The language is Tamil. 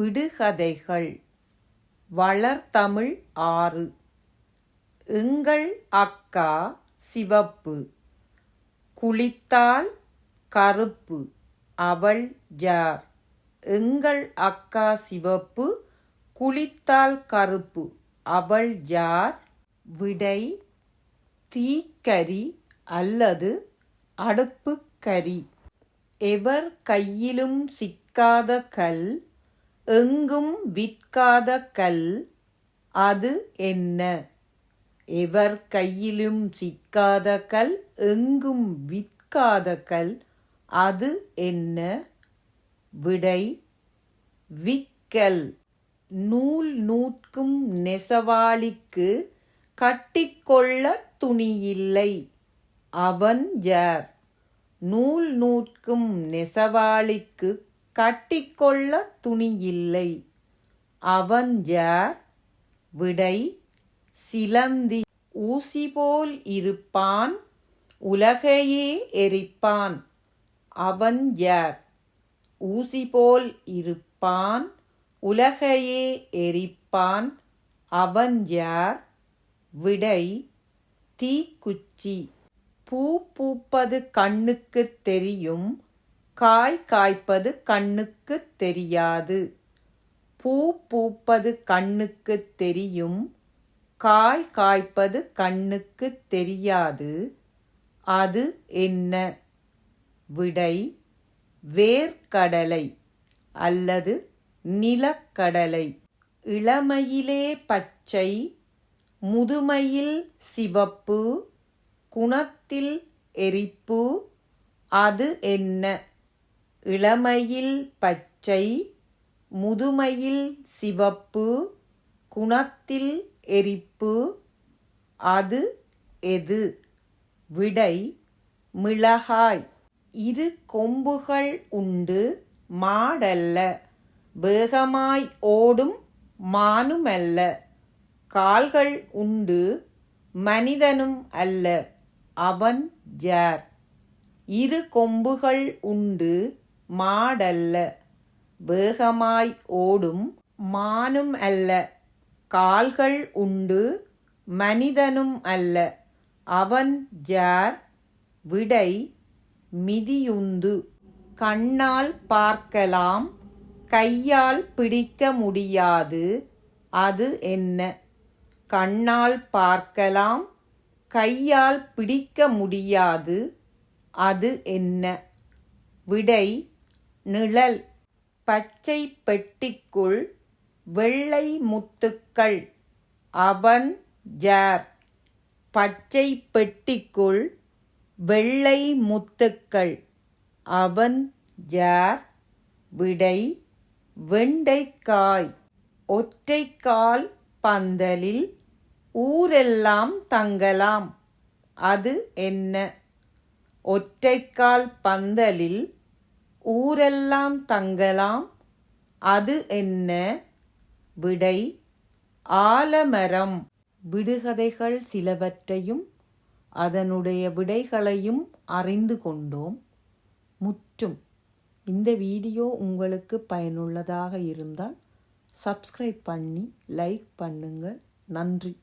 விடுகதைகள். வளர்தமிழ் ஆறு. எங்கள் அக்கா சிவப்பு. குளித்தால் கருப்பு. அவள் யார்? எங்கள் அக்கா சிவப்பு. குளித்தால் கருப்பு. அவள் யார்? விடை தீக்கரி அல்லது அடுப்புக்கரி. எவர் கையிலும் சிக்காத கல் எங்கும் விற்காத கல் அது என்ன? எவர் கையிலும் சிக்காத கல் எங்கும் விற்காத கல் அது என்ன? விடை விக்கல். நூல் நூற்கும் நெசவாளிக்கு கட்டிக்கொள்ள துணியில்லை. அவன் ஜார் நூல் நூற்கும் நெசவாளிக்கு கட்டிக்கொள்ள துணியில்லை. அவஞ்சார் விடை சிலந்தி. ஊசி போல் இருப்பான் உலகையே எரிப்பான். அவஞ்சார் ஊசிபோல் ஊசி போல் இருப்பான் உலகையே எரிப்பான். அவஞ்சார் விடை தீக்குச்சி. பூ பூப்பது கண்ணுக்குத் தெரியும் காய் காய்ப்பது கண்ணுக்குத் தெரியாது. பூ பூப்பது கண்ணுக்குத் தெரியும். காய் காய்ப்பது கண்ணுக்குத் தெரியாது. அது என்ன? விடை வேர்க்கடலை அல்லது நிலக்கடலை. இளமையிலே பச்சை முதுமையில் சிவப்பு குணத்தில் எரிப்பு. அது என்ன? இளமையில் பச்சை முதுமையில் சிவப்பு குணத்தில் எரிப்பு அது எது? விடை மிளகாய். இரு கொம்புகள் உண்டு மாடல்ல. வேகமாய் ஓடும் மானுமல்ல. கால்கள் உண்டு மனிதனும் அல்ல அவன் ஜார். இரு கொம்புகள் உண்டு மாடல்ல. வேகமாய் ஓடும் மானும் அல்ல. கால்கள் உண்டு மனிதனும் அல்ல. அவன் ஜார் விடை மிதியுந்து. கண்ணால் பார்க்கலாம் கையால் பிடிக்க முடியாது. அது என்ன? கண்ணால் பார்க்கலாம் கையால் பிடிக்க முடியாது. அது என்ன? விடை நிழல் பச்சை பெட்டிக்குள் வெள்ளை முத்துக்கள். அவன் ஜார் பச்சை பெட்டிக்குள் வெள்ளை முத்துக்கள். அவன் ஜார் விடை வெண்டைக்காய். ஒற்றைக்கால் பந்தலில் ஊரெல்லாம் தங்கலாம். அது என்ன? ஒற்றைக்கால் பந்தலில் ஊரெல்லாம் தங்கலாம் அது என்ன? விடை ஆலமரம். விடுகதைகள் சிலவற்றையும் அதனுடைய விடைகளையும் அறிந்து கொண்டோம். முற்றும். இந்த வீடியோ உங்களுக்கு பயனுள்ளதாக இருந்தால் சப்ஸ்கிரைப் பண்ணி லைக் பண்ணுங்கள். நன்றி.